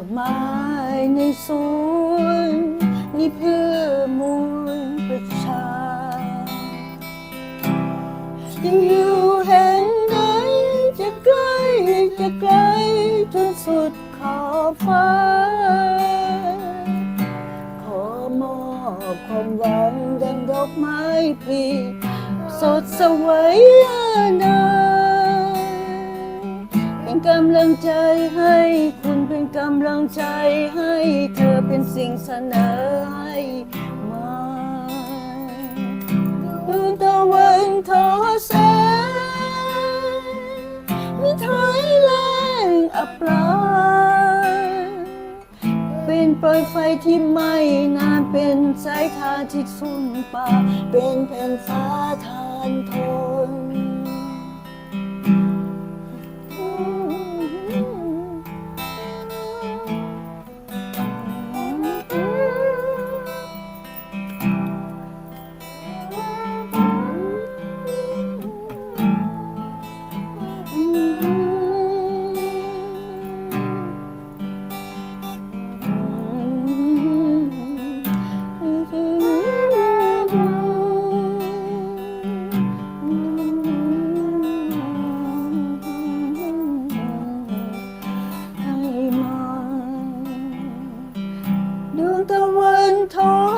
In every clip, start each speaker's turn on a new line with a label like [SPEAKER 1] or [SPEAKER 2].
[SPEAKER 1] อกไม้ในสวนนี่เพื่อมวลประชา ยังอยู่แห่งไหนจะไกล้จะไกลจนสุดขอบฟ้า ขอมอบความหวังดังดอกไม้พลีสดสวยนานเป็นกำลังใจให้ ใจให้เธอเป็นสิ่งเสนอให้มาดวงตะวันทอแสงมิถอยแรงอับปลายเป็นปล่อยไฟที่ไหม้นานเป็นสายทานที่สุ่มป่า เป็นแผ่นฟ้าทา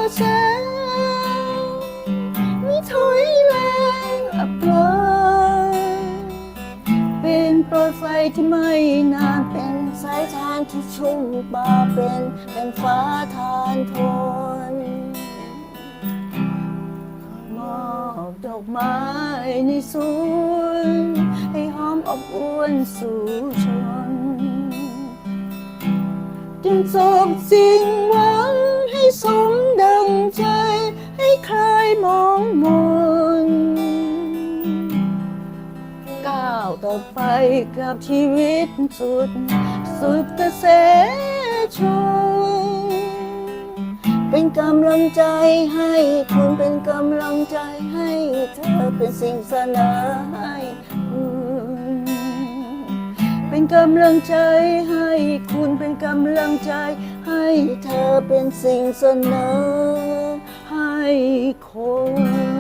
[SPEAKER 1] ทอแสงไม่ถอยแรงอับปลายเป็นโปรยไฟที่ไม่นานเป็นสายทานที่ชุ่มบาเป็นเป็นฟ้าทานทนมอบดอกไม้ในสวนให้หอมอบอวนสู่ชนจนสมสิ่งวัง ไปกับชีวิตสุด สุดกระแสชนเป็นกำลังใจให้คุณเป็นกำลังใจให้เธอเป็นสิ่งเสนอให้เป็นกำลังใจให้คุณเป็นกำลังใจ ให้เธอเป็นสิ่งเสนอให้คน